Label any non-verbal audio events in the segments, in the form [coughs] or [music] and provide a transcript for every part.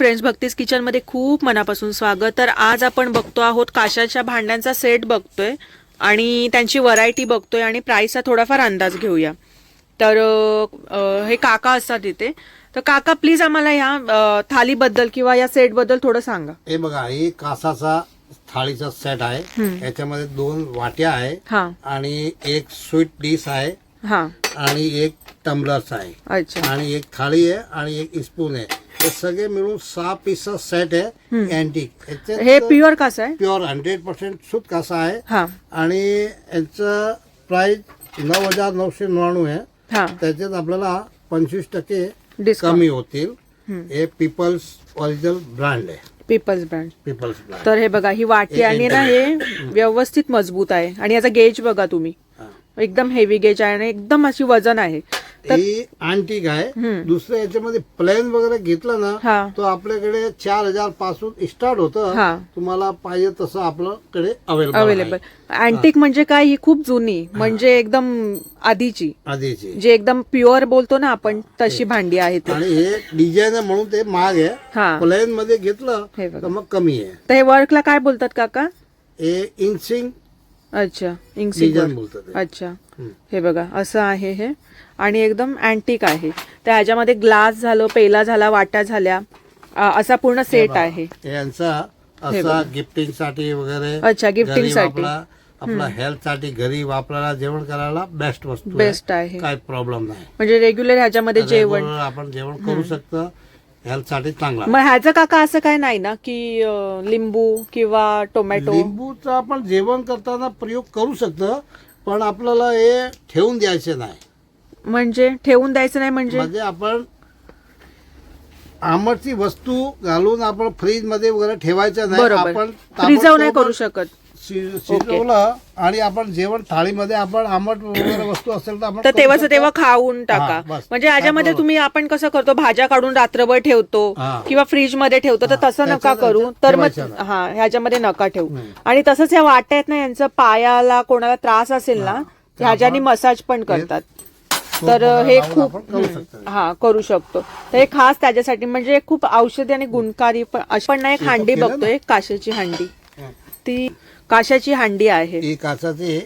Friends भक्तीस किचनमध्ये खूप मनापासून स्वागत. तर आज आपण बघतो आहोत काशाच्या भांड्यांचा सेट बघतोय आणि त्यांची व्हरायटी बघतोय आणि प्राइसचा थोडाफार अंदाज घेऊया. तर हे काका असतात इथे. तर काका प्लीज आम्हाला या थालीबद्दल किंवा या सेटबद्दल थोडं सांगा. हे बघा हे कासाचा थाळीचा सेट आहे. याच्यामध्ये दोन वाट्या आहे हा. आणि एक स्वीट डिश आहे हा. आणि एक टम्बलर्स आहे. अच्छा. आणि एक थाळी आहे आणि एक स्पून आहे. हे सगळे मिळून सहा पीसचा सेट आहे अँटिक हे प्युअर कसं आहे? प्युअर हंड्रेड पर्सेंट शुद्ध कासा आहे. हा. आणि यांचं प्राइस नऊ हजार नऊशे नव्याण्णव आहे. हा. त्याच्यात आपल्याला पंचवीस टक्के कमी होतील. हे पीपल्स ओरिजिनल ब्रँड आहे. पीपल्स ब्रँड पीपल्स ब्रँड तर हे बघा ही वाटी आणि ना हे व्यवस्थित मजबूत आहे. आणि याचा गेज बघा तुम्ही. एकदम हेवी गेज आहे आणि एकदम अशी वजन आहे. ही अँटिक आहे दुसऱ्या याच्यामध्ये प्लेन वगैरे घेतलं. ना तो आपल्याकडे चार हजारपासून स्टार्ट होतं. हा. तुम्हाला पाहिजे तसं आपल्याकडे अवेलेबल अवेलेबल अँटिक म्हणजे काय ही खूप जुनी म्हणजे एकदम आधीची. आधीची. जे एकदम प्युअर बोलतो ना आपण तशी भांडी आहे ती. आणि हे डिझाईन म्हणून ते महाग आहे. प्लेन मध्ये घेतलं हे. तर मग कमी आहे. तर हे वर्कला काय बोलतात काका? हे इंसिंग अच्छा इंगसी डिझाईन बोलतात ते. अच्छा. हम्म. हे बघा असं आहे हे. आणि एकदम अँटिक आहे. तर ह्याच्यामध्ये ग्लास झालं पेला झाला वाट्या झाल्या. अ, असा पूर्ण सेट आहे. हे यांचा असा गिफ्टिंगसाठी वगैरे अच्छा, gifting घरी साठी. वापरा, आपला हेल्थसाठी घरी वापरायला जेवण करायला बेस्ट वस्तू बेस्ट आहे. काय प्रॉब्लेम नाही. म्हणजे रेग्युलर ह्याच्यामध्ये जेवण. आपण जेवण करू शकतो. हेल्थसाठी चांगला मग ह्याचं काका असं काय नाही ना की अ, लिंबू किंवा टोमॅटो? लिंबूचा आपण जेवण करताना प्रयोग करू शकतो पण आपल्याला हे ठेवून द्यायचे नाही. म्हणजे? ठेवून द्यायचं नाही म्हणजे? म्हणजे आपण आंबटची वस्तू घालून आपण फ्रीजमध्ये वगैरे ठेवायचं नाही बरोबर. आपण प्रिझर्व नाही करू शकत. शि- शिजवलं आणि आपण जेवण थाळीमध्ये आपण आंबट वगैरे वस्तू असेल तर आपण तर करू तेव्हाच शकतो. तेव्हा खाऊन टाका हा, बस. म्हणजे ह्याच्यामध्ये काय तुम्ही आपण कसं करतो भाज्या काढून रात्रभर ठेवतो हा. किंवा फ्रीजमध्ये ठेवतो तर तसं नका करू तर मग नाही. हा ह्याच्यामध्ये नका ठेवू. आणि तसंच या वाट्या आहेत ना यांचं पायाला कोणाला त्रास असेल ना ह्याच्याने मसाज पण करतात तर हे लावून खूप आपण करू हम्म, शकतो. हा करू शकतो तर हे खास त्याच्यासाठी म्हणजे खूप औषधी आणि गुणकारी पण अशी पण ना एक हांडी? बघतोय काशाची हांडी. ती काशाची हांडी आहे. ही काचाची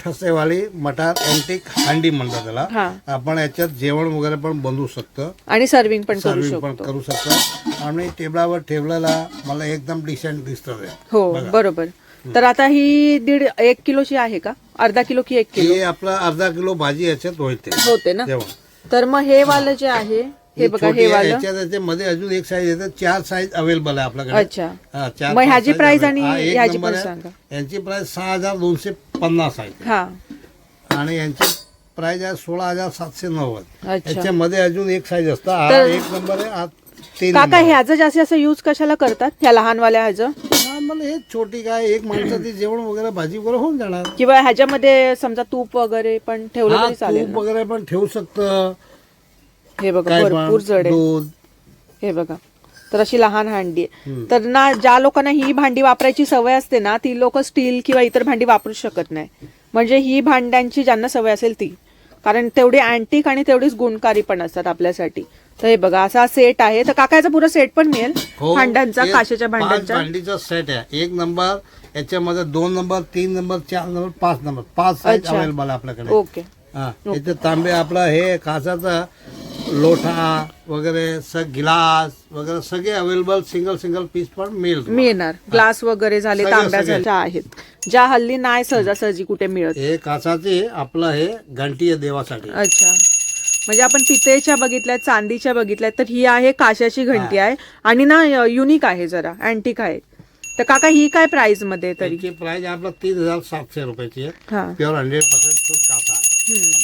ठसेवाली मटार अँटिक हांडी म्हणतात त्याला. आपण याच्यात जेवण वगैरे पण बनवू शकतो. आणि सर्विंग पण करू सर्विंग पण शकतो. करू शकतो. आणि टेबलावर ठेवलेला मला एकदम डिसेंट दिसत हो बरोबर. तर आता ही दीड एक किलोची आहे का? अर्धा किलो की एक किलो? आपला अर्धा किलो भाजी याच्यात होते. होते ना. तर मग हे वालं जे आहे हे बघा हे वालं. याच्यात याच्यामध्ये अजून एक साईज येते चार साईज अवेलेबल आहे आपल्याकडे. अच्छा. हा, चार मग पाच ह्याची size price available. आणि हा, एक ह्याची number पण आहे. सांगा. यांची प्राइस सहा हजार दोनशे पन्नास आहे. हा. आणि यांची प्राइस आहे सोळा हजार सातशे नव्वद. अच्छा. याच्यामध्ये अजून एक साईज असतं. हा तर- एक नंबर आहे हा तीन काका आहे. ह्याचं जास्तीत जास्त यूज कशाला करतात? ह्या लहानवाल्या ह्याचं? हा, मला हे छोटी काय एक माणसाची जेवण वगैरे भाजी वगैरे होऊन जाणार. किंवा ह्याच्यामध्ये समजा तूप वगैरे पण ठेवलं हा तरी चालेल तूप ना? वगैरे पण ठेवू शकतं. हे बघा काय भरपूर जड आहे. हे बघा तर अशी लहान भांडी आहे. तर ना ज्या लोकांना ही भांडी वापरायची सवय असते ना ती लोक स्टील किंवा इतर भांडी वापरू शकत नाही. म्हणजे ही भांड्यांची ज्यांना सवय असेल ती. कारण तेवढी अँटिक आणि तेवढीच गुणकारी पण असतात आपल्यासाठी. तर हे बघा असा सेट आहे. तर काकाचा पुरा सेट पण मिळेल हो, भांड्यांचा काशेच्या पाच भांड्यांचा. भांडीचा सेट आहे. एक नंबर याच्यामध्ये दोन नंबर तीन नंबर चार नंबर पाच नंबर पाच साईज अच्छा. अवेलेबल आहे आपल्याकडे. ओके. हा इथे तांबे आपला हे काचाचा लोटा वगैरे स गिलास वगैरे सगळे अवेलेबल सिंगल सिंगल पीस पण मिळेल तुम्हाला. मिळणार. ग्लास वगैरे झाले सगळं- तांब्या सगळं. झाल्या आहेत. ज्या हल्ली नाही सहजासहजी कुठे मिळत. हे काचाचे आपलं हे घंटी आहे देवासाठी. अच्छा. म्हणजे आपण पितळेच्या बघितल्यात चांदीच्या बघितल्यात तर ही आहे काशाची घंटी आहे. आणि ना युनिक आहे जरा अँटिक आहे. तर काका ही काय प्राइसमध्ये तरी? त्याची प्राइस आपला तीन हजार सातशे रुपयाची आहे. हा. प्युअर हंड्रेड पर्सेंट शुद्ध काचा आहे. हम्म.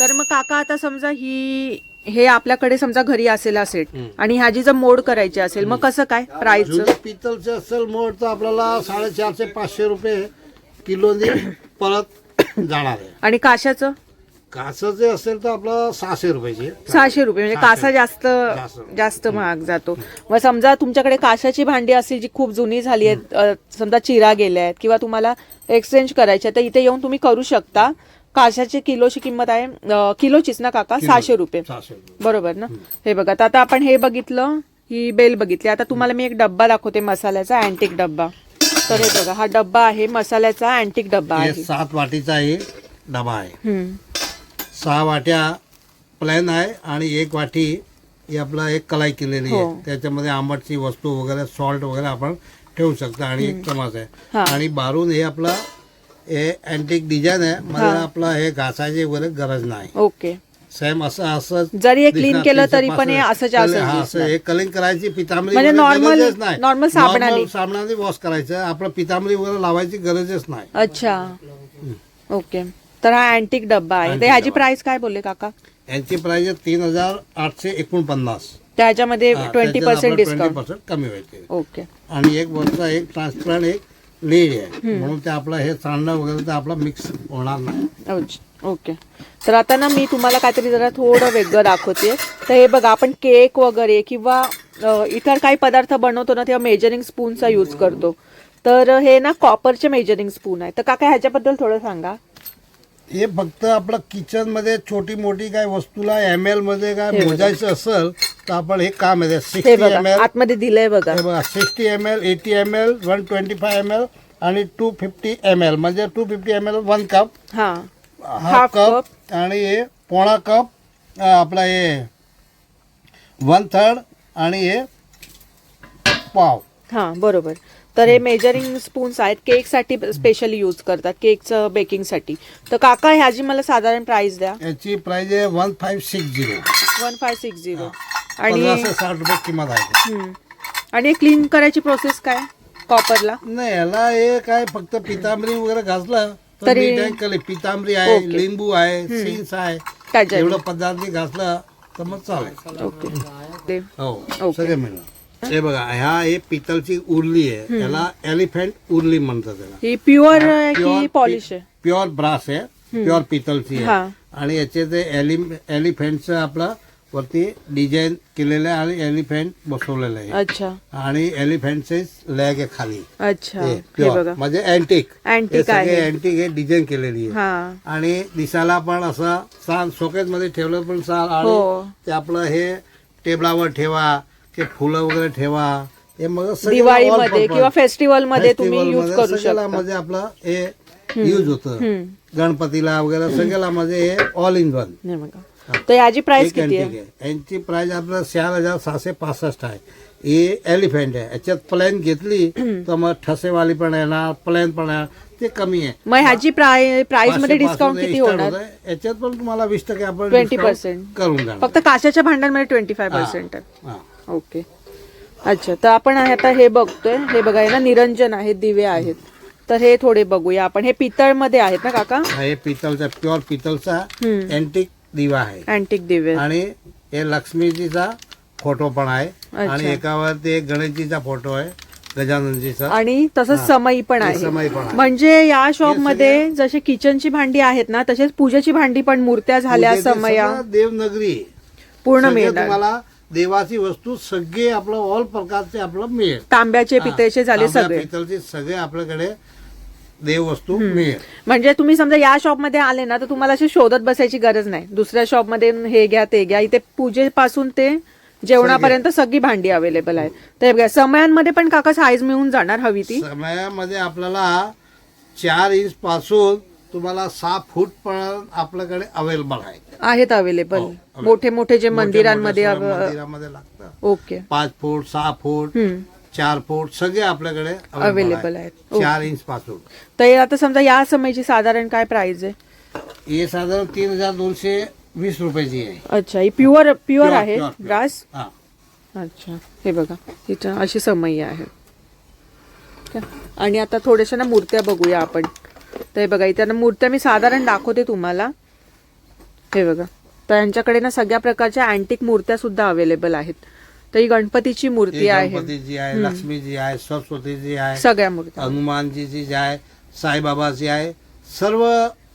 तर मग काका आता समजा ही हे आपल्याकडे समजा घरी असेल असेल. आणि ह्याची जर मोड करायची असेल मग कसं काय? प्राइस जुने पितलचे असेल मोड तर आपल्याला साडेचारशे पाचशे रुपये किलोनी परत जाणार आहे. आणि काशाचं? काचाचे असेल तर आपलं सहाशे रुपयाची. सहाशे रुपये म्हणजे कासा जास्त जास्त. महाग जातो. मग समजा तुमच्याकडे काशाची भांडी असतील जी खूप जुनी झाली आहेत समजा चिरा गेल्या आहेत किंवा तुम्हाला एक्सचेंज करायची तर इथे येऊन तुम्ही करू शकता. काशाची किलोची किंमत आहे किलोचीच ना काका. सहाशे रुपये. बरोबर ना? हे बघा आता आपण हे बघितलं ही बेल बघितली. आता तुम्हाला मी एक डब्बा दाखवते मसाल्याचा अँटिक डब्बा. तर हे बघा हा डब्बा आहे मसाल्याचा अँटिक डब्बा हे आहे. सात वाटीचा हे डबा आहे. सहा वाट्या प्लॅन आहे आणि एक वाटी ही आपला एक कलाई केलेली हो. आहे त्याच्यामध्ये आंबटची वस्तू वगैरे सॉल्ट वगैरे आपण ठेवू शकतो आणि एक चमच आहे. हा. आणि बारून हे आपला हे अँटिक डिझाईन आहे. मला. आपला हे घासायची वगैरे गरज नाही. ओके. सेम असं असं जरी हे दिसणार केलं तरी पण हे. असंच्या असंच असं दिसणार. हे कलिंग करायची पितांबरी म्हणजे वगैरे normal- गरजच नाही. normal साबणाने. Normal साबणाने वॉश करायचं. आपलं पितांबरी वगैरे लावायची गरजच नाही. अच्छा. ओके. तर हा अँटिक डब्बा आहे. तर Antique ह्याची डब्बा. प्राइस काय बोलले काका? यांची प्राइस आहे तीन हजार आठशे एकोणपन्नास. त्याच्यामध्ये हा, ट्वेंटी त्याच्यात पर्सेंट आपलं डिस्काउंट 20% कमी होईल ओके. आणि एक वरचा एक ट्रान्सपरंट एक लेड आहे. म्हणून ते आपलं हे सांडणं वगैरे ते आपलं मिक्स होणार नाही. अच्छा, ओके. तर आता ना मी तुम्हाला काहीतरी जरा थोडं वेगळं दाखवते. तर हे बघा आपण केक वगैरे किंवा अ, इतर काही पदार्थ बनवतो ना तेव्हा मेजरिंग स्पूनचा यूज करतो. तर हे ना कॉपरचे मेजरिंग स्पून आहे. तर काका ह्याच्याबद्दल थोडं सांगा. हे फक्त आपलं किचनमध्ये छोटी मोठी काय वस्तूला एम एलमध्ये काय. मोजायचं असेल तर आपण हे काम आहे. हे सिक्स्टी एम बघा एल आतमध्ये दिलंय बघा. बघा sixty M L eighty M L one twenty five M L आणि टू फिफ्टी एम एल म्हणजे two fifty M L one cup हा. हाफ कप आणि हे पोणा कप आपला हे वन थर्ड आणि हे पाव. हा बरोबर. तर हे मेजरिंग स्पून्स आहेत. केकसाठी स्पेशली यूज करतात. केकचं बेकिंगसाठी तर काका ह्याची मला साधारण प्राइस द्या. याची प्राइस आहे one five six zero one five six zero आणि साठ रुपये किंमत आहे हम्म. आणि क्लीन करायची प्रोसेस काय? कॉपरला नाही याला हे काय फक्त पितांबरी वगैरे घासलं तर तरी- नीट आहे कले पितांबरी आहे ओके. लिंबू आहे सीन्स आहे. त्याच्या एवढं पदार्थ घासलं तर मग चालेल. ओके. ते हो ओके. सगळे मिळणार. हे बघा ह्या हे पितलची उरली आहे. त्याला एलिफंट उरली म्हणतात त्याला. ही प्युअर की पॉलिश आहे? प्युअर ब्रास आहे. प्युअर पितलची. आहे. आणि याचे ते एलि एलिफंटचं आपलं वरती डिझाईन केलेलं आहे आणि एलिफंट बसवलेलं आहे. अच्छा. आणि एलिफंटचे लेग आहे खाली. अच्छा. म्हणजे अँटिक आहे. अँटिक हे डिझाईन केलेली आहे. आणि दिसायला पण असं छान शोकेस मध्ये ठेवलं पण छान आणि हो. ते आपलं हे टेबलावर ठेवा. की फुलं वगैरे ठेवा. हे मग दिवाळीमध्ये. किंवा फेस्टिवलमध्ये तुम्ही यूज करू शकता. आपलं हे यूज होतं. गणपतीला वगैरे सगळ्याला म्हणजे हे ऑल इन वन तर याची प्राइस किती आहे? यांची प्राइस आपलं चार हजार सहाशे पासष्ट आहे. हे एलिफंट आहे. याच्यात प्लॅन घेतली [clears throat] तर मग ठसेवाली पण येणार प्लॅन पण आहे ते कमी आहे. मग ह्याची प्राइसमध्ये डिस्काउंट किती होणार. याच्यात पण तुम्हाला वीस टक्के आपण 20% discount करून फक्त काचेच्या भांड्यांमध्ये ट्वेंटी फाय पर्सेंट आहे. ओके. अच्छा तर आपण आता हे बघतोय. हे बघा ना निरंजन आहेत दिवे आहेत. तर हे थोडे बघूया आपण. हे पितळमध्ये आहेत ना काका? हा पितलचा प्युअर हम्म. अँटिक दिवा आहे. अँटिक दिवे. आणि हे लक्ष्मीजीचा फोटो पण आहे. आणि एकावर ते गणेशजीचा फोटो आहे गजाननजीचा. आणि तसंच समई पण आहे. समय पण आहे. म्हणजे या शॉपमध्ये जसे किचनची भांडी आहेत ना तसेच पूजेची भांडी पण मूर्त्या झाल्या समया. देवनगरी. पूर्ण तुम्हाला देवाची वस्तू सगळे आपलं ऑल प्रकारचे आपलं मिळेल. तांब्याचे पितळेचे झाले तांब्या, सगळे. पितळचे सगळे आपल्याकडे देववस्तू मिळेल. म्हणजे तुम्ही समजा या शॉपमध्ये आले ना तर तुम्हाला अशी शोधत बसायची गरज नाही. दुसऱ्या शॉपमध्ये हे घ्या ते घ्या. इथे पूजेपासून ते जेवणापर्यंत सगळी. भांडी अवेलेबल आहे तर हे बघा समयांमध्ये पण काका साईज मिळून जाणार हवी ती. समयामध्ये आपल्याला चार इंच पासून तुम्हाला सहा फूट पर्यंत आपल्याकडे अवेलेबल आहे. आहेत अवेलेबल हो. मोठे मोठे जे मंदिरांमध्ये मंदिरामध्ये लागतं ओके. पाच फूट सहा फूट. चार फूट सगळे आपल्याकडे आहे. आहेत. चार इंच पासून तर आता समजा या समयची साधारण काय प्राइस आहे? हे साधारण तीन हजार दोनशे वीस रुपयाची आहे. अच्छा ही प्युअर प्युअर आहे pure, pure. ब्रास हा. अच्छा हे बघा इथं अशी समई आहे. ठीक आहे. आणि आता थोड्याशा ना मूर्त्या बघूया आपण. तर हे बघा इथे ना मूर्त्या मी साधारण दाखवते तुम्हाला. हे बघा. तर यांच्याकडे ना सगळ्या प्रकारच्या अँटिक मूर्त्या सुद्धा अवेलेबल आहेत. तर ही गणपतीची मूर्ती हे आहे. गणपतीची आहे लक्ष्मीजी आहे सरस्वतीजी आहे सगळ्या मूर्त्या. हनुमानजीची जी आहे साईबाबाची आहे सर्व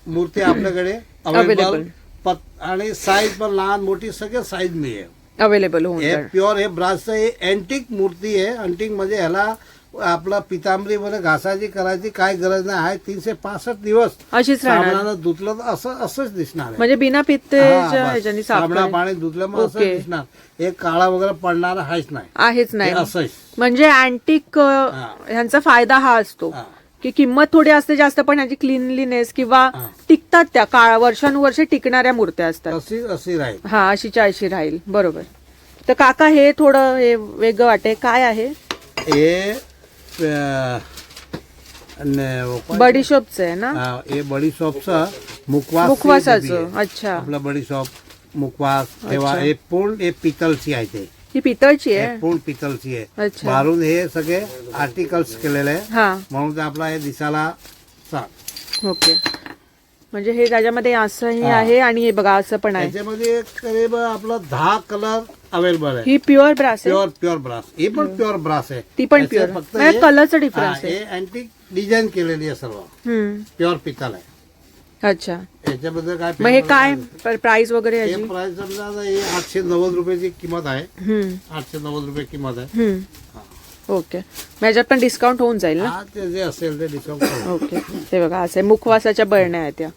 मूर्ती आपल्याकडे Available. अवेलेबल आणि साईज पण लहान मोठी सगळे साईज मिळेल अवेलेबल होऊन हे जाणार. प्युअर हे ब्रासचं हे अँटिक मूर्ती आहे. अँटिक म्हणजे ह्याला आपला पितांबरी मध्ये घासाची करायची काय गरज नाही आहे तीनशे पासष्ट दिवस अशीच राहणार. धुतलं तर असं असंच दिसणार. म्हणजे बिना साफ साबणा. पाणी धुतलं मग असं. दिसणार. एक काळा वगैरे पडणार आहेच नाही. आहेच नाही. असंच. म्हणजे अँटिक ह्यांचा फायदा हा असतो. की किंमत थोडी असते जास्त पण ह्याची क्लिनलीनेस किंवा. टिकतात त्या काळ वर्षानुवर्षे टिकणाऱ्या मूर्त्या असतात. अशी अशी राहील. हा अशी चाळशी राहील. बरोबर. तर काका हे थोडं हे वेगळं वाटे. काय आहे? हे बडीशोपचं आहे ना? हा, हे बडीशॉपचं मुखवास मुखवासाचं अच्छा. आपलं बडीशॉप मुखवास तेव्हा हे पूर्ण हे पितलची आहे ते. ही पितळची हे आहे पूर्ण पितलची आहे. अच्छा. बारून हे सगळे आर्टिकल्स केलेले आहे. हा. म्हणून ते आपला हे दिसायला चांग ओके. म्हणजे हे त्याच्यामध्ये असंही हा. आहे आणि हे बघा असं पण आहे. त्याच्यामध्ये करीब आपला दहा कलर अवेलेबल आहे. ही प्युअर ब्रास आहे. प्युअर प्युअर ब्रास हे पण प्युअर ब्रास आहे. ती पण प्युअर फक्त म्हणजे कलरचं हा, डिफरन्स आहे. हे अँटिक डिझाईन केलेली आहे सर्व. प्युअर पितल आहे. अच्छा. याच्याबद्दल काय मग हे काय. प्राइस वगैरे याची? प्राइस समजा आठशे नव्वद रुपयाची किंमत आहे. आठशे नव्वद रुपये किंमत आहे. ओके. मग याच्यात पण डिस्काउंट होऊन जाईल ना? हा ते जे असेल ते डिस्काउंट ओके. ते बघा असे मुखवासाच्या बरण्या आहेत त्या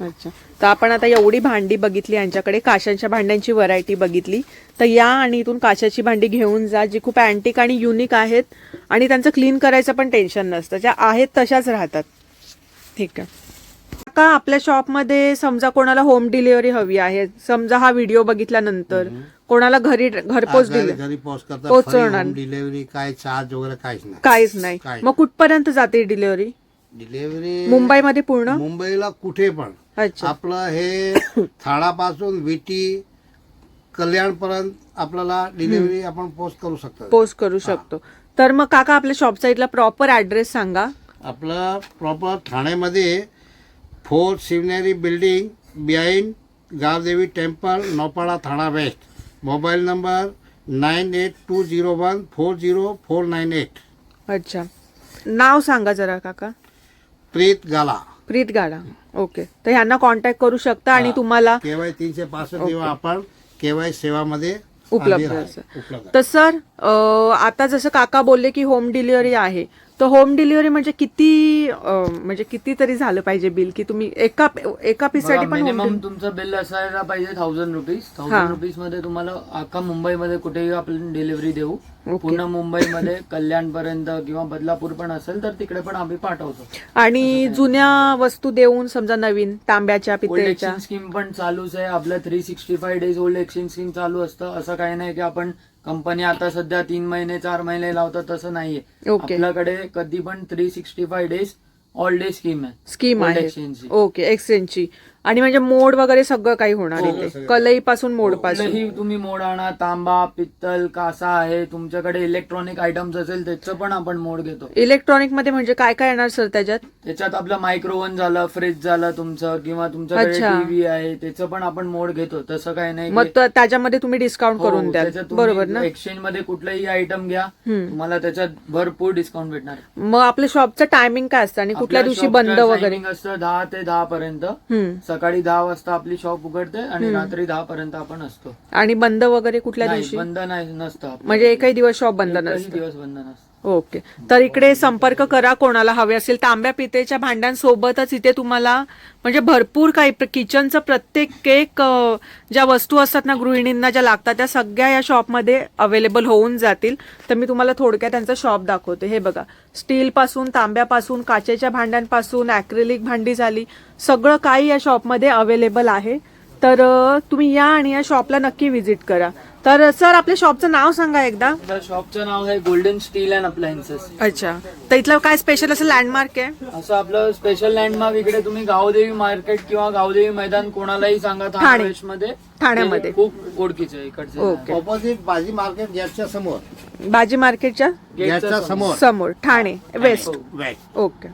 अच्छा. तर आपण आता एवढी भांडी बघितली यांच्याकडे काशांच्या भांड्यांची व्हरायटी बघितली. तर या आणि इथून काशाची भांडी घेऊन जा जी खूप अँटिक आणि युनिक आहेत. आणि त्यांचं क्लीन करायचं पण टेन्शन नसतं. ज्या आहेत तशाच राहतात. ठीक आहे. का आपल्या शॉपमध्ये समजा कोणाला होम डिलिव्हरी हवी आहे समजा हा व्हिडिओ बघितल्यानंतर कोणाला घरी घरपोच घरी दिले घरी पोहोचवणार. डिलिव्हरी काय चार्ज वगैरे काहीच नाही. काहीच नाही. काही मग कुठपर्यंत जाते डिलिव्हरी? डिलिव्हरी मुंबईमध्ये पूर्ण? मुंबईला कुठे पण. अच्छा. आपलं हे [coughs] थाळापासून विटी कल्याणपर्यंत आपल्याला डिलिव्हरी आपण पोस्ट करू शकतो. पोस्ट करू शकतो. तर मग काका आपल्या शॉप साईडला प्रॉपर ऍड्रेस सांगा. आपलं प्रॉपर ठाण्यामध्ये four Shivneri building behind Gavdevi temple Naupada Thana west mobile number nine eight two zero one four zero four nine eight अच्छा नाव सांगा जरा काका प्रीत गाला प्रीत गाडा ओके तर ह्यांना कॉन्टॅक्ट करू शकता आणि. तुम्हाला केवाय तीनशे पासष्ट दिवस आपण केवाय सेवामध्ये उपलब्ध आधी राहा- असेल. उपलब्ध आहे. तर सर अं, आता जसं काका बोलले की होम डिलिव्हरी आहे तर होम डिलिव्हरी म्हणजे किती अं, म्हणजे किती तरी झालं पाहिजे बिल? की तुम्ही एका एका पीससाठी पण home मिनिमम delivery- तुमचं बिल असायला पाहिजे थाउजंड रुपीज हा. थाउजंड रुपीजमध्ये तुम्हाला अख्खा मुंबईमध्ये कुठेही आपण डिलिव्हरी देऊ. पूर्ण मुंबईमध्ये कल्याण पर्यंत किंवा बदलापूर पण असेल तर तिकडे पण आम्ही पाठवतो. आणि जुन्या वस्तू देऊन समजा नवीन तांब्याच्या ओल्ड पितळेच्या. एक्सचेंज स्कीम पण चालूच आहे. आपलं three sixty five days old exchange scheme चालू असतं. असं काही नाही की आपण कंपनी आता सध्या तीन महिने चार महिने लावतात तसं नाहीये ओके. आपल्याकडे कधी पण three sixty five days all day scheme आहे स्कीम आहे exchange ची. ओके एक्सचेंजची आणि म्हणजे मोड वगैरे सगळं काही होणार हो, इथे. सगळं. कलई पासून मोडपासून कुठलंही तुम्ही मोड आणा तांबा पित्तल कासा आहे तुमच्याकडे इलेक्ट्रॉनिक आयटम्स असेल त्याचं पण आपण मोड घेतो. इलेक्ट्रॉनिकमध्ये म्हणजे काय काय येणार सर त्याच्यात? त्याच्यात आपलं मायक्रोवन झालं फ्रीज झालं तुमचं किंवा तुमच्याकडे अच्छा. टीव्ही आहे त्याचं पण आपण मोड घेतो. तसं काही नाही मग की- त- त्याच्यामध्ये तुम्ही डिस्काउंट हो, करून द्याल. त्याच्यात तुम्ही बरोबर ना? एक्सचेंजमध्ये कुठलाही आयटम घ्या हम्म. तुम्हाला त्याच्यात भरपूर डिस्काउंट भेटणार. मग आपल्या शॉपचं टायमिंग काय असतं? आणि कुठल्या आपल्या दिवशी बंद वगैरे? timing असतं दहा ते दहा पर्यंत. हम्म. सकाळी दहा वाजता आपली शॉप उघडते आणि रात्री दहा पर्यंत आपण असतो. आणि बंद वगैरे कुठल्या नाही, दिवशी? बंद नाही नसतं आपलं. म्हणजे एकही दिवस शॉप बंद एकही नसतं. दिवस बंद नसतं. ओके. तर इकडे संपर्क करा कोणाला हवे असेल. तांब्या पितेच्या भांड्यांसोबतच इथे तुम्हाला म्हणजे भरपूर काही किचनचं प्रत्येक केक ज्या वस्तू असतात ना गृहिणींना ज्या लागतात त्या सगळ्या या शॉपमध्ये अवेलेबल होऊन जातील. तर मी तुम्हाला थोडक्यात त्यांचं शॉप दाखवते. हे बघा स्टीलपासून तांब्यापासून काचेच्या भांड्यांपासून ॲक्रिलिक भांडी झाली सगळं काही या शॉपमध्ये अवेलेबल आहे. तर तुम्ही या आणि या शॉपला नक्की व्हिजिट करा. तर सर आपल्या शॉपचं नाव सांगा एकदा. शॉपचं नाव आहे गोल्डन स्टील अँड अप्लायन्सेस अच्छा. तर इथलं काय स्पेशल असं लँडमार्क आहे? असं आपलं स्पेशल लँडमार्क इकडे तुम्ही गावदेवी मार्केट किंवा गावदेवी मैदान कोणालाही सांगा ठाणे. ठाण्यामध्ये. ते खूप ओळखीचे आहे इकडचे. ओके. ऑपोजिट बाजी मार्केट गॅसच्या समोर. बाजी मार्केटच्या गॅसच्या समोर. समोर. ठाणे वेस्ट हो. West okay.